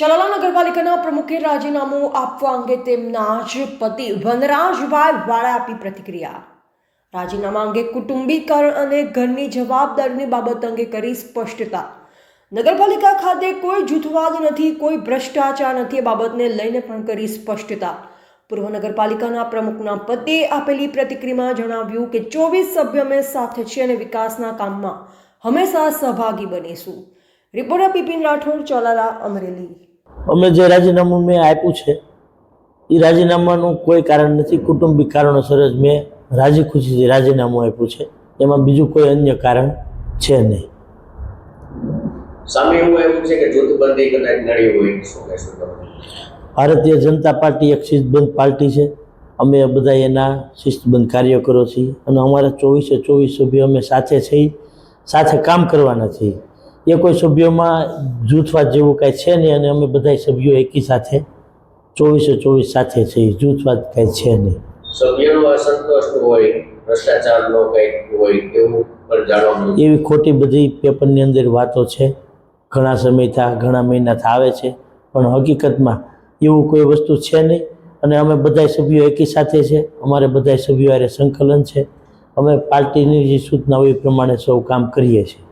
ચલાલા નગરપાલિકાના પ્રમુખે રાજીનામું આપવા અંગે તેમના જ પતિ વનરાજભાઈ વાળા આપી પ્રતિક્રિયા. રાજીનામા અંગે કુટુંબીકરણ અને ઘરની જવાબદારીની બાબત અંગે કરી સ્પષ્ટતા. નગરપાલિકા ખાતે કોઈ જૂથવાદ નથી, કોઈ ભ્રષ્ટાચાર નથી, એ બાબતને લઈને પણ કરી સ્પષ્ટતા. પૂર્વ નગરપાલિકાના પ્રમુખના પતિએ આપેલી પ્રતિક્રિયામાં જણાવ્યું કે ચોવીસ સભ્ય અમે સાથે છે અને વિકાસના કામમાં હંમેશા સહભાગી બનીશું. રિપોર્ટર બિપિન રાઠોડ, ચોલાલા અમરેલી. અમે જે રાજીનામું મેં આપ્યું છે એ રાજીનામાનું કોઈ કારણ નથી. કુટુંબિક કારણોસર જ મેં રાજી ખુશીથી રાજીનામું આપ્યું છે એમાં બીજું કોઈ અન્ય કારણ છે નહીં. સામે એવું એવું છે કે જૂથબંધી કદાચ નડી હોય શું કહેશો ભારતીય જનતા પાર્ટી એક શિસ્તબંધ પાર્ટી છે. અમે બધા એના શિસ્તબંધ કાર્યકરો છીએ અને અમારા ચોવીસે ચોવીસ સભ્યો અમે સાથે છીએ સાથે કામ કરવાના છીએ. એ કોઈ સભ્યોમાં જૂથવાદ જેવું કાંઈ છે નહીં અને અમે બધા સભ્યો એકી સાથે ચોવીસે ચોવીસ સાથે છે જૂથવાદ કાંઈ છે નહીં. સભ્યનો અસંતોષ હોય ભ્રષ્ટાચારનો કંઈક હોય એવું પણ જાણવા એવી ખોટી બધી પેપરની અંદર વાતો છે. ઘણા સમયથી ઘણા મહિનાથી આવે છે પણ હકીકતમાં એવું કોઈ વસ્તુ છે નહીં. અને અમે બધા સભ્યો એકી સાથે છે. અમારે બધા સભ્યો હારે સંકલન છે. અમે પાર્ટીની જે સૂચના હોય એ પ્રમાણે સૌ કામ કરીએ છીએ.